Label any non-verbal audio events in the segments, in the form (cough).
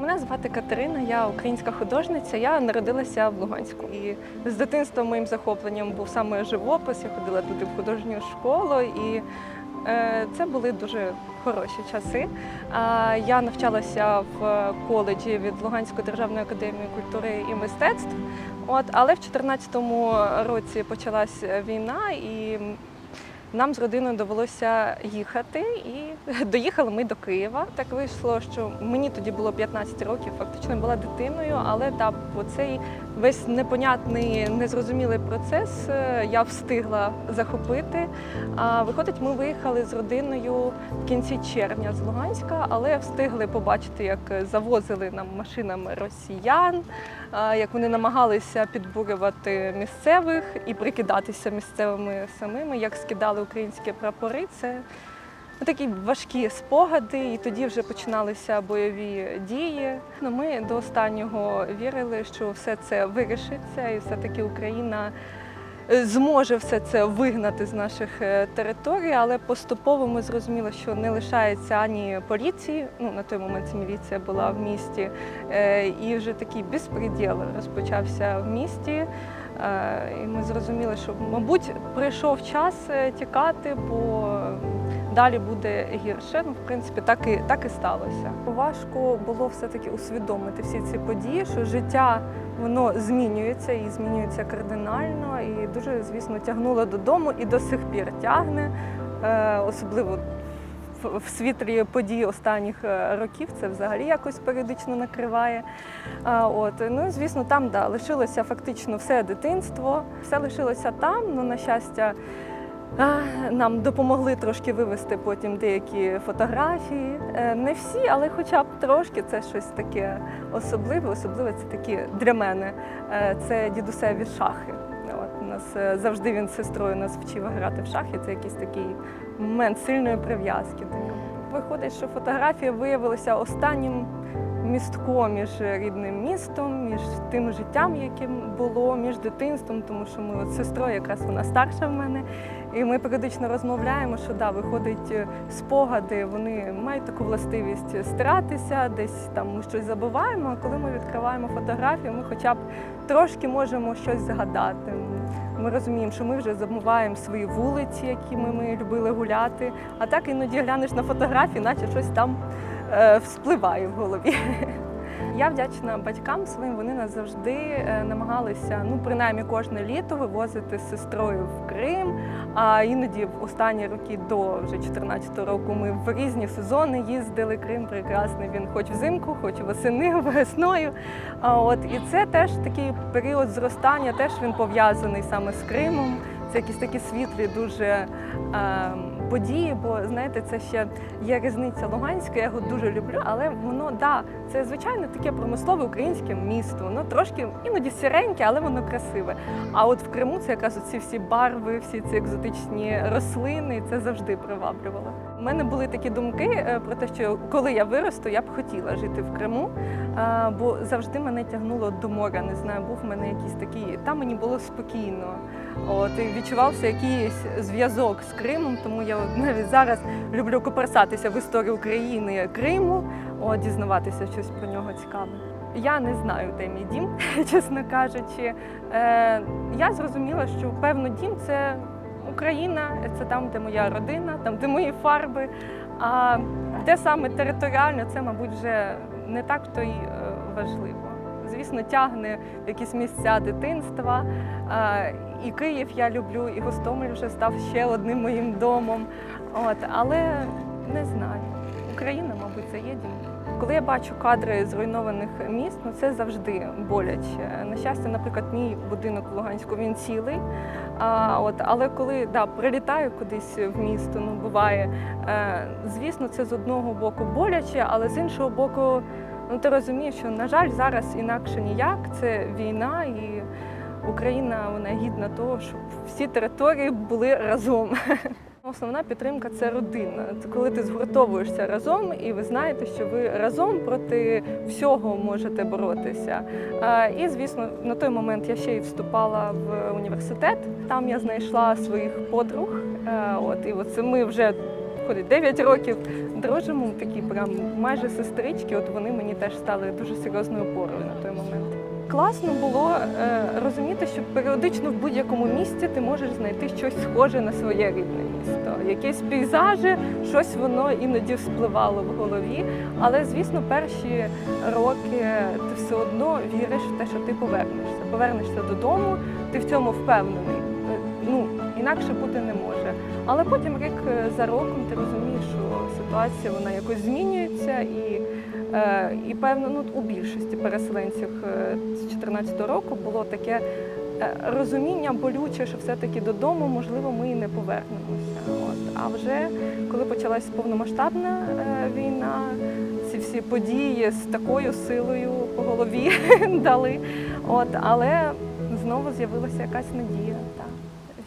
Мене звати Катерина, я українська художниця. Я народилася в Луганську. І з дитинства моїм захопленням був саме живопис. Я ходила туди в художню школу, і е, це були дуже хороші часи. Я навчалася в коледжі від Луганської державної академії культури і мистецтв. От, але в 2014 році почалась війна і. Нам з родиною довелося їхати, і (laughs) доїхали ми до Києва. Так вийшло, що мені тоді було 15 років, фактично була дитиною, але та цей весь непонятний, незрозумілий процес е, я встигла захопити. А виходить, ми виїхали з родиною в кінці червня з Луганська, але встигли побачити, як завозили нам машинами росіян, як вони намагалися підбурювати місцевих і прикидатися місцевими самими, як скидали українські прапори. Це такі важкі спогади, і тоді вже починалися бойові дії. Ну, Ми до останнього вірили, що все це вирішиться, і все-таки Україна е, зможе все це вигнати з наших е, територій, але поступово ми зрозуміли, що не лишається ані поліції. Ну на той момент міліція була в місті, е, і вже такий безпреділ розпочався в місті. І ми зрозуміли, що, мабуть, прийшов час тікати, бо далі буде гірше. Ну, в принципі, так і так і сталося. Важко було все-таки усвідомити всі ці події, що життя воно змінюється і змінюється кардинально. І дуже, звісно, тягнуло додому і до сих пір тягне, Е, особливо. в- світлі подій останніх е, років це взагалі якось періодично накриває. От ну звісно, там да лишилося фактично все дитинство, все лишилося там. Ну на щастя, нам допомогли трошки вивести потім деякі фотографії. Е, Не всі, але хоча б трошки це щось таке особливе. Особливе це такі для мене. Е, Це дідусеві шахи. От, нас е, завжди він з сестрою нас вчив грати в шахи. Це якийсь такий момент сильної прив'язки. Виходить, що фотографія виявилася останнім містком між рідним містом, між тим життям, яким було, між дитинством, тому що ми от сестрою, якраз вона старша в мене, і ми періодично розмовляємо, що да, виходить, е, спогади вони мають таку властивість стиратися, десь там ми щось забуваємо. А коли ми відкриваємо фотографію, ми хоча б трошки можемо щось згадати. Ми розуміємо, що ми вже забуваємо свої вулиці, якими ми любили гуляти. А так іноді глянеш на фотографії, наче щось там е, вспливає в голові. (laughs) Я вдячна батькам своїм. Вони нас завжди е, намагалися, ну принаймні кожне літо вивозити з сестрою в Крим. А іноді в останні роки до вже 14-го року ми в різні сезони їздили. Крим прекрасний. Він хоч взимку, хоч восени, (laughs) весною. А от і це теж такий період зростання, теж він пов'язаний саме з Кримом. Це якісь такі світлі дуже е, події, бо знаєте, це ще є різниця Луганська, я його дуже люблю, але воно да, це звичайно таке промислове українське місто. Воно трошки іноді сіреньке, але воно красиве. А от в Криму це якраз оці всі барви, всі ці екзотичні рослини, це завжди приваблювало. У мене були такі думки е, про те, що коли я виросту, я б хотіла жити в Криму, бо завжди мене тягнуло до моря. Не знаю, був в мене якийсь такий, там мені було спокійно. От і відчувався якийсь зв'язок з Кримом, тому я навіть зараз люблю коперсатися в історію України Криму, от, дізнаватися щось про нього цікаве. Я не знаю, де мій дім, (laughs) чесно кажучи. Е, я зрозуміла, що певно дім це Україна, це там, де моя родина, там, де мої фарби. А де саме територіально, це, мабуть, вже не так то й е, важливо. Звісно, тягне в якісь місця дитинства. І Київ я люблю, і Гостомель вже став ще одним моїм домом. От, але не знаю. Україна, мабуть, це є дім. Коли я бачу кадри зруйнованих міст, ну це завжди боляче. На щастя, наприклад, мій будинок в Луганську він цілий. А, от, але коли да, прилітаю кудись в місто, ну буває, е, звісно, це з одного боку боляче, але з іншого боку, ну ти розумієш, що на жаль, зараз інакше ніяк. Це війна, і Україна вона гідна того, щоб всі території були разом. (laughs) Основна підтримка це родина. Це коли ти згуртовуєшся разом, і ви знаєте, що ви разом проти всього можете боротися. І звісно, на той момент я ще й вступала в університет. Там я знайшла своїх подруг. От і оце ми вже виходить 9 років. Дружимо такі прям майже сестрички. От вони мені теж стали дуже серйозною опорою на той момент. Класно було е, розуміти, що періодично в будь-якому місті ти можеш знайти щось схоже на своє рідне місто. Якісь пейзажі, щось воно іноді вспливало в голові. Але звісно, перші роки ти все одно віриш в те, що ти повернешся. Повернешся додому, ти в цьому впевнений. Е, Ну інакше бути не може. Але потім рік е, за роком ти розумієш, що ситуація вона якось змінюється і. Е, І певно, ну у більшості переселенців е, з 2014 року було таке розуміння болюче, що все-таки додому, можливо, ми і не повернемося. От. А вже коли почалась повномасштабна війна, ці всі події з такою силою по голові (laughs) дали. От, але знову з'явилася якась надія. Так.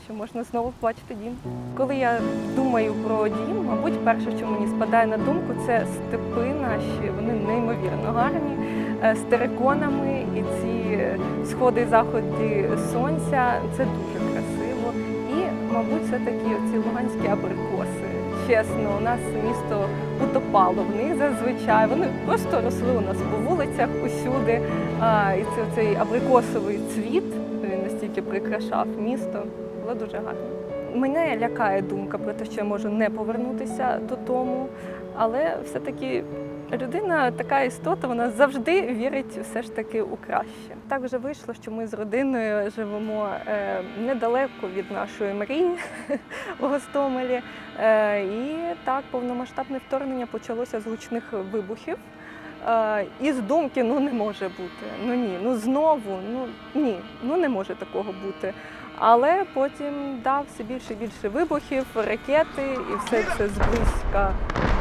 Що можна знову побачити дім. Коли я думаю про дім, мабуть, перше, що мені спадає на думку, це степи наші. Вони неймовірно гарні, е, з териконами і ці сходи і заходи сонця. Це дуже красиво. І, мабуть, це такі оці луганські абрикоси. Чесно, у нас місто утопало в них зазвичай. Вони просто росли у нас по вулицях усюди. І це цей абрикосовий цвіт. Він настільки прикрашав місто. Було дуже гарно. Мене лякає думка про те, що я можу не повернутися додому, але все-таки людина така істота, вона завжди вірить все ж таки у краще. Так вже вийшло, що ми з родиною живемо е, недалеко від нашої мрії (laughs) в Гостомелі. Е, і так повномасштабне вторгнення почалося з гучних вибухів. Е, І з думки ну не може бути. Ну ні, ну знову, ну ні, ну не може такого бути. Але потім дав все більше і більше вибухів, ракети, і все це зблизька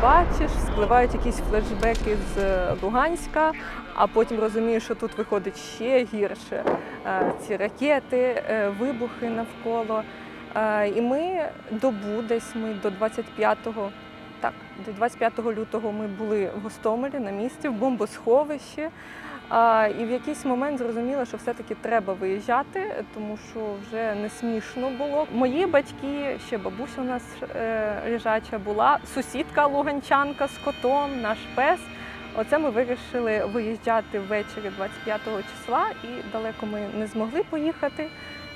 бачиш, спливають якісь флешбеки з е, Луганська, а потім розумієш, що тут виходить ще гірше. Е, Ці ракети, е, вибухи навколо. І ми добу десь ми до 25-го, так, до 25 лютого ми були в Гостомелі на місці, в бомбосховищі. І в якийсь момент зрозуміла, що все-таки треба виїжджати, тому що вже не смішно було. Мої батьки, ще бабуся у нас е, лежача була, сусідка луганчанка з котом, наш пес. Оце ми вирішили виїжджати ввечері 25 числа, і далеко ми не змогли поїхати.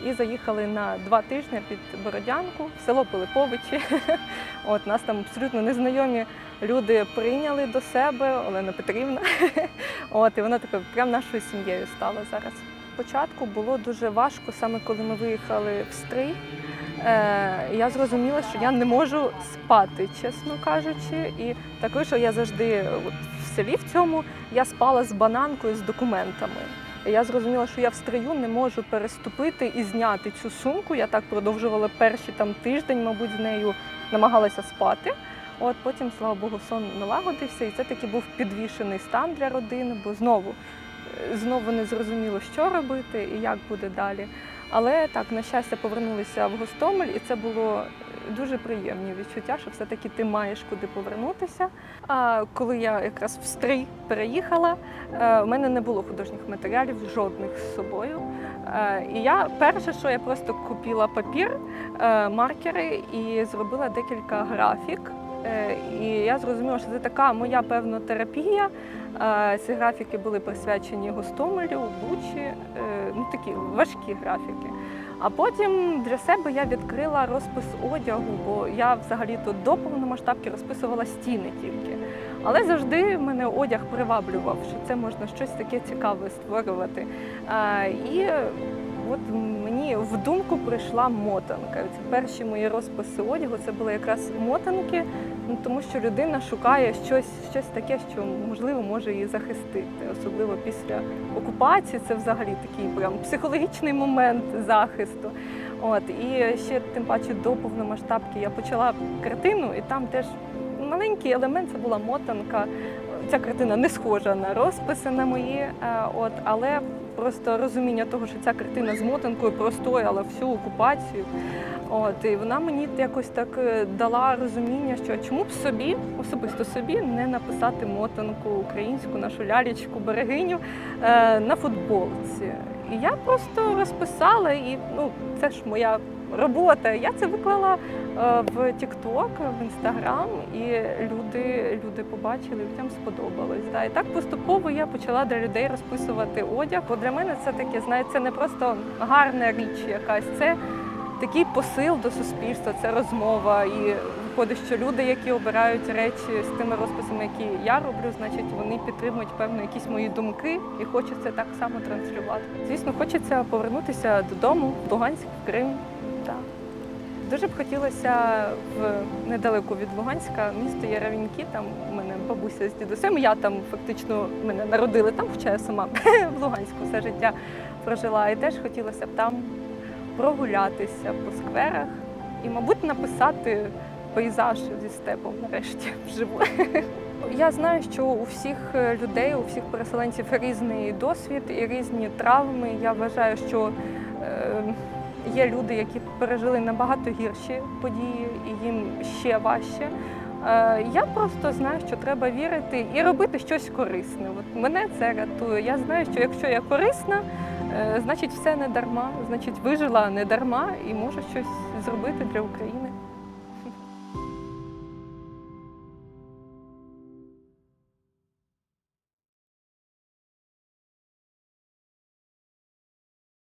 І заїхали на два тижні під Бородянку в село Пилиповичі. (laughs) От нас там абсолютно незнайомі люди прийняли до себе, Олена Петрівна. (laughs) От, і вона така прям нашою сім'єю стала зараз. Спочатку було дуже важко, саме коли ми виїхали в стрий. Е, я зрозуміла, що я не можу спати, чесно кажучи. І так вийшло, я завжди в селі в цьому я спала з бананкою з документами. Я зрозуміла, що я в стрию не можу переступити і зняти цю сумку. Я так продовжувала перші там тиждень, мабуть, з нею намагалася спати. От потім, слава Богу, сон налагодився, і це таки був підвішений стан для родини, бо знову е, знову не зрозуміло, що робити і як буде далі. Але так, на щастя, повернулися в Гостомель, і це було дуже приємні відчуття, що все-таки ти маєш куди повернутися. А коли я якраз в стрій переїхала, е, у мене не було художніх матеріалів жодних з собою. Е, І я перше, що я просто купила папір, е, маркери і зробила декілька графік. Е, І я зрозуміла, що це така моя певна терапія. Е, Ці графіки були присвячені Гостомелю, Бучі, е, ну такі важкі графіки. А потім для себе я відкрила розпис одягу, бо я взагалі то до повномасштабки розписувала стіни тільки. Але завжди мене одяг приваблював, що це можна щось таке цікаве створювати. І от мені в думку прийшла мотанка. Це перші мої розписи одягу. Це були якраз мотанки, ну, тому що людина шукає щось, щось таке, що можливо може її захистити, особливо після окупації. Це взагалі такий прям психологічний момент захисту. От і ще тим паче до повномасштабки я почала картину, і там теж маленький елемент це була мотанка. Ця картина не схожа на розписи на мої, е, от, але просто розуміння того, що ця картина з мотанкою простояла всю окупацію. От, і вона мені якось так е, дала розуміння, що чому б собі, особисто собі, не написати мотанку українську, нашу лялечку, берегиню е, на футболці. І я просто розписала, і ну, це ж моя робота. Я це виклала е, в TikTok, в Instagram, і люди, люди побачили, людям сподобалось. Да. І так поступово я почала для людей розписувати одяг. Бо для мене це таке, знаєте, це не просто гарна річ якась, це такий посил до суспільства, це розмова. І виходить, що люди, які обирають речі з тими розписами, які я роблю, значить вони підтримують певно якісь мої думки і хочуть це так само транслювати. Звісно, хочеться повернутися додому, в Луганськ, в Крим. Так. Дуже б хотілося в недалеко від Луганська місто Яровіньки. Там у мене бабуся з дідусем. Я там фактично мене народили там, хоча я сама (laughs) в Луганську все життя прожила. І теж хотілося б там прогулятися по скверах і, мабуть, написати пейзаж зі степом нарешті (laughs) вживу. Я знаю, що у всіх людей, у всіх переселенців різний досвід і різні травми. Я вважаю, що е, є люди, які пережили набагато гірші події, і їм ще важче. Е, Я просто знаю, що треба вірити і робити щось корисне. От мене це рятує. Я знаю, що якщо я корисна, е, значить все не дарма, значить вижила не дарма і можу щось зробити для України.